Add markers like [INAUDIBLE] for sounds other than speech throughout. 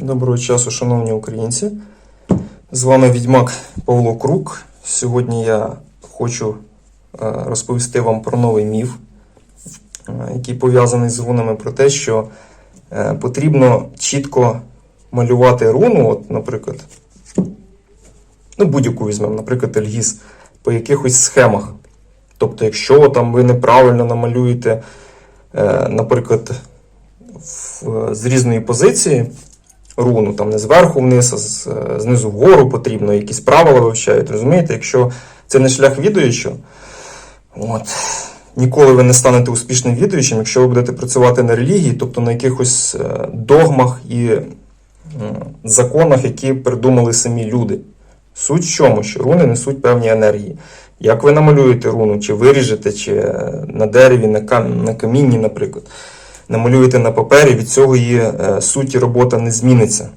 Доброго часу, шановні українці. З вами відьмак Павло Крук. Сьогодні я хочу е, розповісти вам про новий міф, е, який пов'язаний з рунами, про те, що е, потрібно чітко малювати руну, от, наприклад, ну, будь-яку візьмемо, наприклад, Ельгіз, по якихось схемах. Тобто, якщо там ви неправильно намалюєте, наприклад, з різної позиції руну, там не зверху вниз, а е, знизу вгору потрібно, якісь правила вивчають. Розумієте, якщо це не шлях відуючого, от, ніколи ви не станете успішним відуючим, якщо ви будете працювати на релігії, тобто на якихось е, догмах і законах, які придумали самі люди. Суть в чому, що руни несуть певні енергії. Як ви намалюєте руну, чи виріжете, чи е, на дереві, на камінні, наприклад, намалюєте на папері, від цього її е, суті робота не зміниться.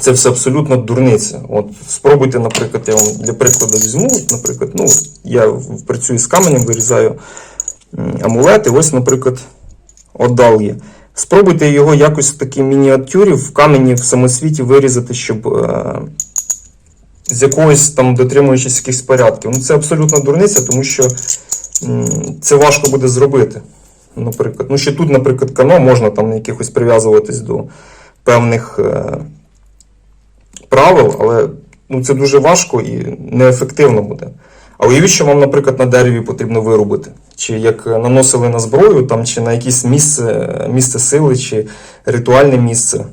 Це все абсолютно дурниця. От спробуйте, наприклад, я вам для прикладу візьму. Наприклад, ну, я працюю з каменем, вирізаю амулети. Ось, наприклад, отдал є. Спробуйте його якось в такій мініатюрі в камені в самосвіті вирізати, щоб е, з якогось там дотримуючись якихось порядків. Ну, це абсолютно дурниця, тому що м, це важко буде зробити. Наприклад, ну ще тут, наприклад, кано можна там якихось прив'язуватись до певних е, правил, але ну, це дуже важко і неефективно буде. А уявіть, що вам, наприклад, на дереві потрібно вирубити, чи як наносили на зброю, там, чи на якесь місце, місце сили, чи ритуальне місце,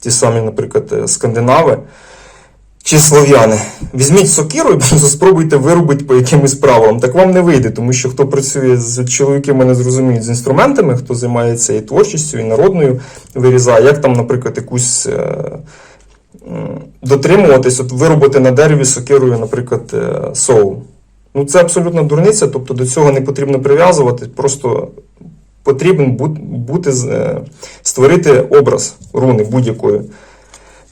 ті самі, наприклад, е, скандинави чи слов'яни. Візьміть сокиру і [LAUGHS] спробуйте вирубити по якимось правилам. Так вам не вийде, тому що хто працює з чоловіки, мене зрозуміють з інструментами, хто займається і творчістю, і народною вирізає, як там, наприклад, якусь. е, Дотримуватись, от виробити на дереві сокирою, наприклад, е, соу. Ну, це абсолютно дурниця, тобто до цього не потрібно прив'язувати, просто потрібен бу- бути, е, створити образ руни будь-якої.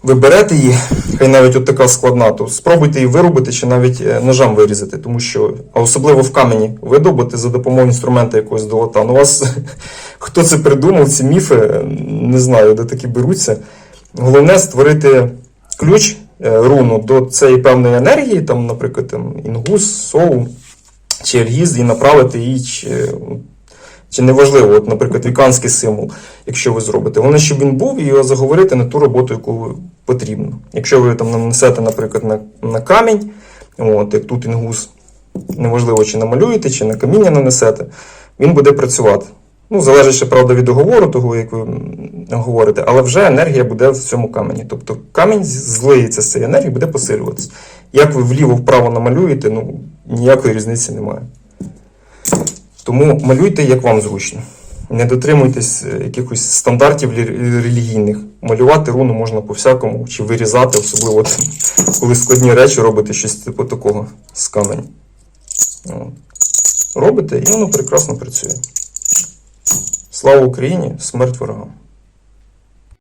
Ви берете її, хай навіть от така складна, то спробуйте її виробити чи навіть е, ножем вирізати, тому що, а особливо в камені, видобути за допомогою інструмента якогось долота. Ну, вас [LAUGHS] хто це придумав, ці міфи, е, не знаю, де такі беруться. Головне створити ключ, е, руну до цієї певної енергії, там, наприклад, там, інгус, соу чи ельгіз, і направити її. Чи, неважливо, от, наприклад, віканський символ, якщо ви зробите. Головне, щоб він був і його заговорити на ту роботу, яку потрібно. Якщо ви там нанесете, наприклад, на, на камінь, от, як тут інгус, неважливо, чи намалюєте, чи на каміння нанесете, він буде працювати. Ну, залежить ще, правда, від договору, того, як ви говорите, але вже енергія буде в цьому камені. Тобто камінь злиється з цієї енергії, буде посилюватися. Як ви вліво-вправо намалюєте, ну, ніякої різниці немає. Тому малюйте, як вам зручно. Не дотримуйтесь е, якихось стандартів релігійних. Малювати руну можна по-всякому, чи вирізати, особливо коли складні речі робите щось типу такого з камені. Робите, і воно прекрасно працює. Слава Україні! Смерть ворогам!